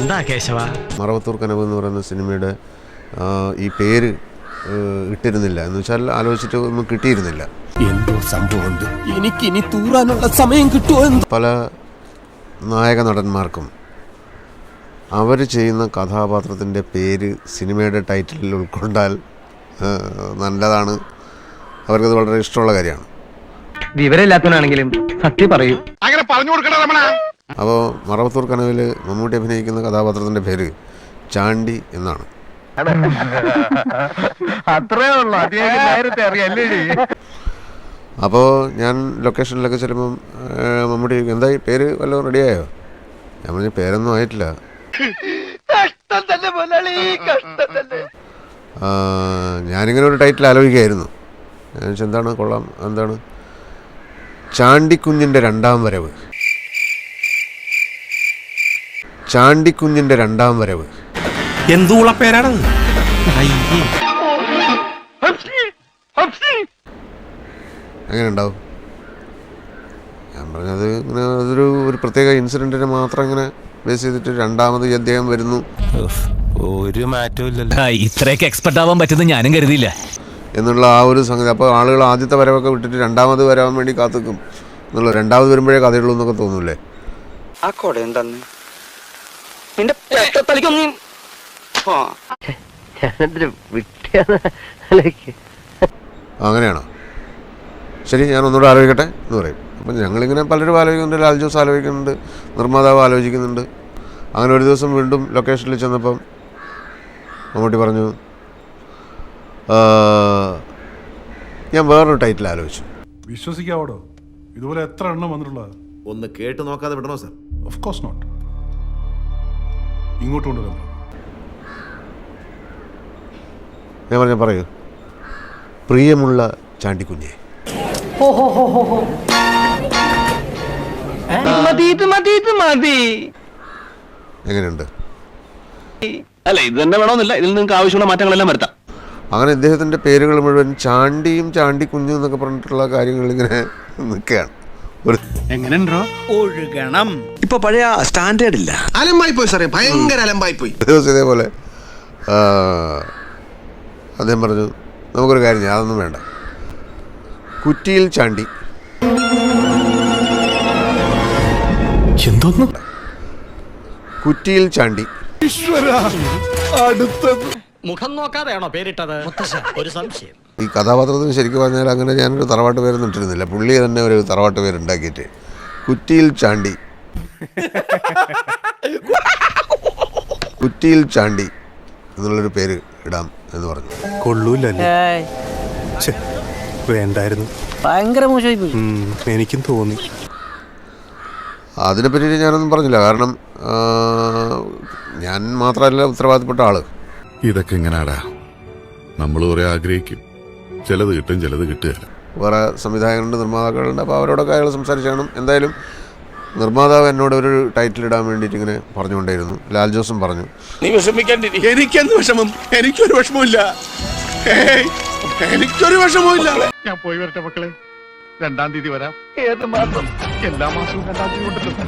എന്താ കേശവ? മറവത്തൂർ കനവ് എന്ന് പറയുന്ന സിനിമയുടെ ഈ പേര് ഇട്ടിരുന്നില്ല. എന്ന് വെച്ചാൽ ആലോചിച്ചിട്ട് ഒന്നും കിട്ടിയിരുന്നില്ല. എന്തോ സംഭവമുണ്ട് എനിക്കിനി തൂറാനുള്ള സമയം കിട്ടുമോ എന്ന്? പല നായക നടന്മാർക്കും അവർ ചെയ്യുന്ന കഥാപാത്രത്തിന്റെ പേര് സിനിമയുടെ ടൈറ്റിലിൽ ഉൾക്കൊണ്ടാൽ നല്ലതാണ്. അവർക്കത് വളരെ ഇഷ്ടമുള്ള കാര്യമാണ്. വിവരമില്ലാത്തവനാണെങ്കിലും സത്യം പറയൂ. അപ്പോൾ മറവത്തൂർ കനവിൽ മമ്മൂട്ടി അഭിനയിക്കുന്ന കഥാപാത്രത്തിന്റെ പേര് ചാണ്ടി എന്നാണ്. അത്രേ ഉള്ളൂ. നേരത്തെ അറിയല്ലേ അപ്പോൾ ഞാൻ ലൊക്കേഷനിലൊക്കെ ചെല്ലുമ്പം മമ്മൂട്ടി എന്തായി? പേര് വല്ലതും റെഡിയായോ ഞാൻ പറഞ്ഞ പേരൊന്നും ആയിട്ടില്ല. ഞാനിങ്ങനെ ഒരു ടൈറ്റിൽ ആലോചിക്കായിരുന്നു ഞാൻ എന്താണ് കൊള്ളാം എന്താണ്? ചാണ്ടിക്കുഞ്ഞിന്റെ രണ്ടാം വരവ്. ചാണ്ടിക്കുഞ്ഞിന്റെ രണ്ടാം വരവ്. എന്തുള്ള പേരാണത് അങ്ങനെ ഉണ്ടാവും ഞാൻ പറഞ്ഞത് ഇങ്ങനെ അതൊരു ഒരു പ്രത്യേക ഇൻസിഡന്റിനെ മാത്രം ഇങ്ങനെ ബേസ് ചെയ്തിട്ട് രണ്ടാമത് ഈ അദ്ദേഹം വരുന്നു. ഒരു മാറ്റവും ഇത്രയൊക്കെ എക്സ്പെർട്ട് ആവാൻ പറ്റുന്ന ഞാനും കരുതിയില്ല. എന്നുള്ള ആ ഒരു സംഗതി. അപ്പോൾ ആളുകൾ ആദ്യത്തെ വരവൊക്കെ വിട്ടിട്ട് രണ്ടാമത് വരാൻ വേണ്ടി കാത്തുക്കും. എന്നുള്ള രണ്ടാമത് വരുമ്പോഴേ കഥയുള്ളൂ എന്നൊക്കെ തോന്നൂലേ ആ കൊട എന്താന്ന് നിന്റെ പെട്ടത്തലിക്കൊന്നും അങ്ങനെയാണോ? ശരി ഞാൻ ഒന്നുകൂടെ ആലോചിക്കട്ടെ എന്ന് പറയും. അപ്പം ഞങ്ങളിങ്ങനെ പലരും ആലോചിക്കുന്നുണ്ട് ലാൽജോസ് ആലോചിക്കുന്നുണ്ട് നിർമ്മാതാവ് ആലോചിക്കുന്നുണ്ട്. അങ്ങനെ ഒരു ദിവസം വീണ്ടും ലൊക്കേഷനിൽ ചെന്നപ്പം മമ്മൂട്ടി പറഞ്ഞു ഞാൻ വേറൊരു ടൈറ്റിൽ ആലോചിച്ചു. വിശ്വസിക്കാവടോ? ഇതുപോലെ എത്ര എണ്ണം വന്നിട്ടുള്ളത്? ഒന്ന് കേട്ട് നോക്കാതെ വിടണോ സർ ഓഫ് കോഴ്സ് നോട്ട് ഇങ്ങോട്ട് കൊണ്ടുവരണം ഞാൻ പറഞ്ഞ പറയൂ. പ്രിയമുള്ള ചാണ്ടിക്കുഞ്ഞെ. മതി ഇത് മതി ഇത് മതി. എങ്ങനെയുണ്ട്? അല്ല ഇത് തന്നെ വേണമെന്നില്ല. ഇതിൽ നിങ്ങൾക്ക് ആവശ്യമുള്ള മാറ്റങ്ങളെല്ലാം വരുത്താം. അങ്ങനെ ഇദ്ദേഹത്തിന്റെ പേരുകൾ മുഴുവൻ ചാണ്ടിയും ചാണ്ടിക്കുഞ്ഞും എന്നൊക്കെ പറഞ്ഞിട്ടുള്ള കാര്യങ്ങൾ ഇങ്ങനെ നിൽക്കുകയാണ്. ഒരു ഇപ്പൊ പഴയ സ്റ്റാൻഡേർഡ് ഇല്ല. അലമ്പായി പോയി സാറേ ഭയങ്കര അലമ്പായി പോയി. ദിവസം ഇതേപോലെ ആ, അദ്ദേഹം പറഞ്ഞു നമുക്കൊരു കാര്യം ചെയ്യാം അതൊന്നും വേണ്ട. കുറ്റിയിൽ ചാണ്ടി. എന്തോന്നു? കുറ്റിയിൽ ചാണ്ടി. മുഖം നോക്കാതെയാണോ പേരിട്ടത്? ഒരു സംശയം. ഈ കഥാപാത്രത്തിന് ശരിക്കും പറഞ്ഞാൽ അങ്ങനെ ഞാനൊരു തറവാട്ട് പേരൊന്നും ഇട്ടിരുന്നില്ല. പുള്ളി തന്നെ ഒരു തറവാട്ട് പേരുണ്ടാക്കിയിട്ട് കുറ്റിയിൽ ചാണ്ടി. കുറ്റിയിൽ ചാണ്ടി എന്നുള്ളൊരു പേര് ഇടാം എന്ന് പറഞ്ഞു. കൊള്ളൂല്ലേ വേണ്ടായിരുന്നു. ഭയങ്കര മോശമായി എനിക്കും തോന്നി. അതിനെപ്പറ്റി ഞാനൊന്നും പറഞ്ഞില്ല. കാരണം ഞാൻ മാത്രമല്ല ഉത്തരവാദിത്തപ്പെട്ട ആൾ. ഇതൊക്കെ എങ്ങനാടാ? നമ്മൾ കുറെ ആഗ്രഹിക്കും. ചിലത് കിട്ടും ചിലത് കിട്ടുകയില്ല. വേറെ സംവിധായകരുണ്ട് നിർമ്മാതാക്കളുണ്ട്. അപ്പോൾ അവരോടൊക്കെ അയാൾ സംസാരിച്ചാണ്. എന്തായാലും നിർമ്മാതാവ് എന്നോട് ഒരു ടൈറ്റിൽ ഇടാൻ വേണ്ടിയിട്ട് ഇങ്ങനെ പറഞ്ഞുകൊണ്ടേയിരുന്നു. ലാൽ ജോസും പറഞ്ഞു. നീ വിഷമിക്കാണ്ടിരിക്കും എനിക്കെന്ത് വിഷമം? എനിക്കൊരു വിഷമമില്ല എനിക്കൊരു വിഷമമില്ല ഞാൻ പോയി വരട്ടെ മക്കളെ. രണ്ടാം തീയതി വരാം. ഏത് മാസം? എല്ലാ മാസവും രണ്ടാം തീയതി കൊണ്ടുവരും